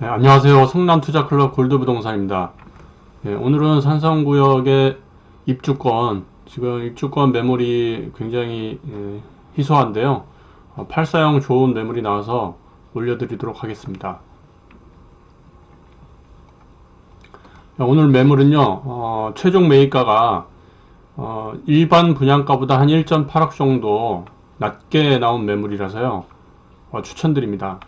네, 안녕하세요. 성남투자클럽 골드부동산입니다. 네, 오늘은 산성구역의 입주권, 지금 입주권 매물이 굉장히 예, 희소한데요. 어, 8사형 좋은 매물이 나와서 올려드리도록 하겠습니다. 네, 오늘 매물은요, 어, 최종 매입가가 어, 일반 분양가보다 한 1.8억 정도 낮게 나온 매물이라서요, 어, 추천드립니다.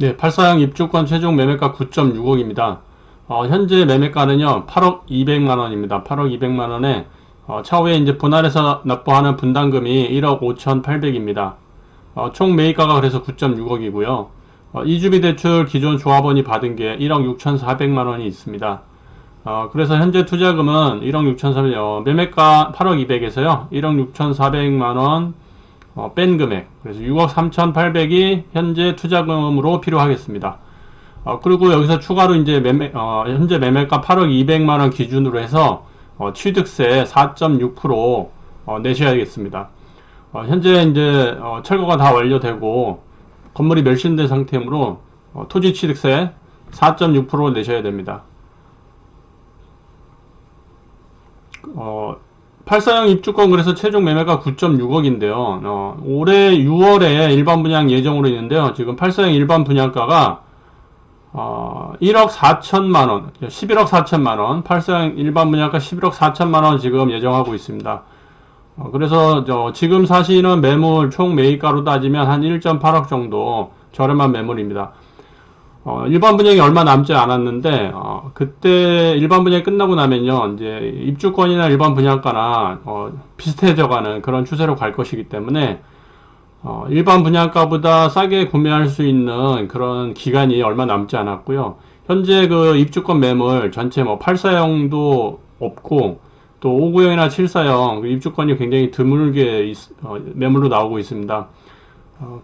네, 84형 입주권 최종 매매가 9.6억입니다. 어, 현재 매매가는요, 8억 200만원입니다. 8억 200만원에, 어, 차후에 이제 분할해서 납부하는 분담금이 1억 5,800입니다. 어, 총 매입가가 그래서 9.6억이고요. 어, 이주비 대출 기존 조합원이 받은 게 1억 6,400만원이 있습니다. 어, 그래서 현재 투자금은 1억 6,400, 어, 매매가 8억 200에서요, 1억 6,400만원, 어, 뺀 금액 그래서 6억 3,800이 현재 투자금으로 필요하겠습니다. 어, 그리고 여기서 추가로 이제 매매 어, 현재 매매가 8억 200만 원 기준으로 해서 어, 취득세 4.6% 어, 내셔야겠습니다. 어, 현재 이제 어, 철거가 다 완료되고 건물이 멸신된 상태이므로 어, 토지 취득세 4.6% 내셔야 됩니다. 어, 84형 입주권 그래서 최종 매매가 9.6억인데요. 어, 올해 6월에 일반 분양 예정으로 있는데요. 지금 84형 일반 분양가가 어, 1억 4천만 원, 11억 4천만 원, 84형 일반 분양가 11억 4천만 원 지금 예정하고 있습니다. 어, 그래서 저 지금 사시는 매물 총 매입가로 따지면 한 1.8억 정도 저렴한 매물입니다. 어, 일반 분양이 얼마 남지 않았는데, 어, 그때 일반 분양이 끝나고 나면요, 이제 입주권이나 일반 분양가나, 어, 비슷해져가는 그런 추세로 갈 것이기 때문에, 어, 일반 분양가보다 싸게 구매할 수 있는 그런 기간이 얼마 남지 않았고요. 현재 그 입주권 매물 전체 뭐 8사형도 없고, 또 5구형이나 7사형 그 입주권이 굉장히 드물게 있- 어, 매물로 나오고 있습니다. 어,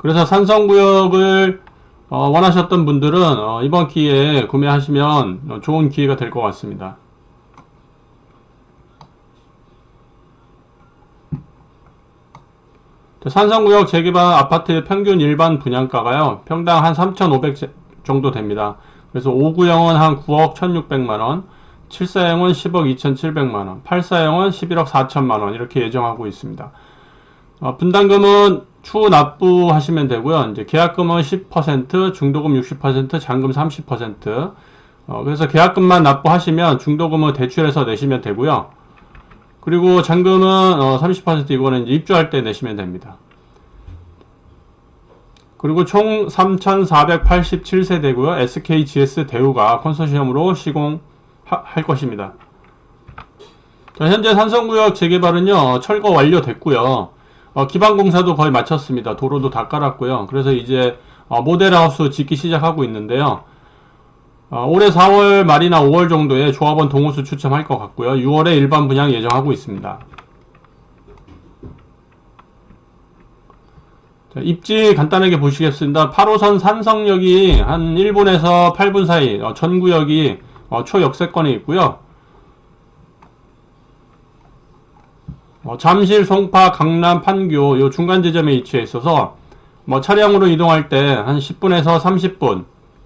그래서 산성구역을 어, 원하셨던 분들은 어, 이번 기회에 구매하시면 어, 좋은 기회가 될 것 같습니다. 산성구역 재개발 아파트 평균 일반 분양가가요, 평당 한 3,500 정도 됩니다. 그래서 5구형은 한 9억 1,600만원, 7사형은 10억 2,700만원, 8사형은 11억 4천만원 이렇게 예정하고 있습니다. 어, 분담금은 추후 납부하시면 되고요. 이제 계약금은 10%, 중도금 60%, 잔금 30%. 어, 그래서 계약금만 납부하시면 중도금은 대출해서 내시면 되고요. 그리고 잔금은 어, 30% 이거는 입주할 때 내시면 됩니다. 그리고 총 3,487세대고요. SKGS 대우가 컨소시엄으로 시공할 것입니다. 자, 현재 산성구역 재개발은요, 철거 완료됐고요. 어, 기반 공사도 거의 마쳤습니다. 도로도 다 깔았고요. 그래서 이제 어, 모델하우스 짓기 시작하고 있는데요. 어, 올해 4월 말이나 5월 정도에 조합원 동호수 추첨할 것 같고요. 6월에 일반 분양 예정하고 있습니다. 자, 입지 간단하게 보시겠습니다. 8호선 산성역이 한 1분에서 8분 사이 어, 전구역이 어, 초역세권에 있고요. 어, 잠실, 송파, 강남, 판교 요 중간 지점에 위치해 있어서 뭐 차량으로 이동할 때 한 10분에서 30분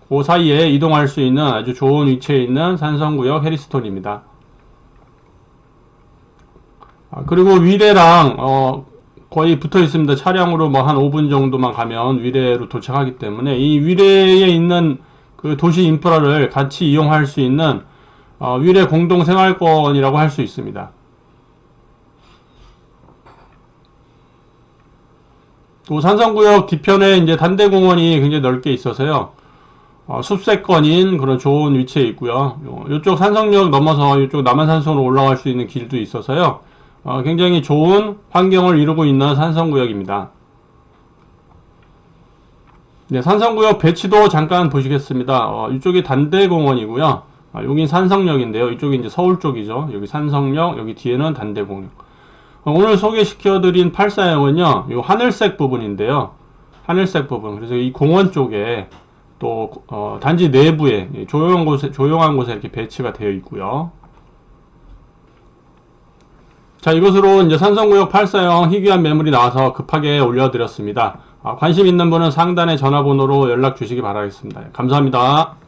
그 사이에 이동할 수 있는 아주 좋은 위치에 있는 산성구역 해리스톤입니다. 아, 그리고 위례랑 어, 거의 붙어 있습니다. 차량으로 뭐 한 5분 정도만 가면 위례로 도착하기 때문에 이 위례에 있는 그 도시 인프라를 같이 이용할 수 있는 어, 위례 공동 생활권이라고 할 수 있습니다. 또 산성구역 뒤편에 이제 단대공원이 굉장히 넓게 있어서요. 어, 숲세권인 그런 좋은 위치에 있고요. 요, 요쪽 산성역 넘어서 이쪽 남한산성으로 올라갈 수 있는 길도 있어서요. 어, 굉장히 좋은 환경을 이루고 있는 산성구역입니다. 네, 산성구역 배치도 잠깐 보시겠습니다. 어, 이쪽이 단대공원이고요. 아, 여긴 산성역인데요. 이쪽이 이제 서울 쪽이죠. 여기 산성역, 여기 뒤에는 단대공원. 어, 오늘 소개시켜드린 8사형은요, 이 하늘색 부분인데요. 하늘색 부분. 그래서 이 공원 쪽에 또, 어, 단지 내부에 이 조용한 곳에, 조용한 곳에 이렇게 배치가 되어 있고요. 자, 이것으로 이제 산성구역 84형 희귀한 매물이 나와서 급하게 올려드렸습니다. 아, 관심 있는 분은 상단의 전화번호로 연락 주시기 바라겠습니다. 감사합니다.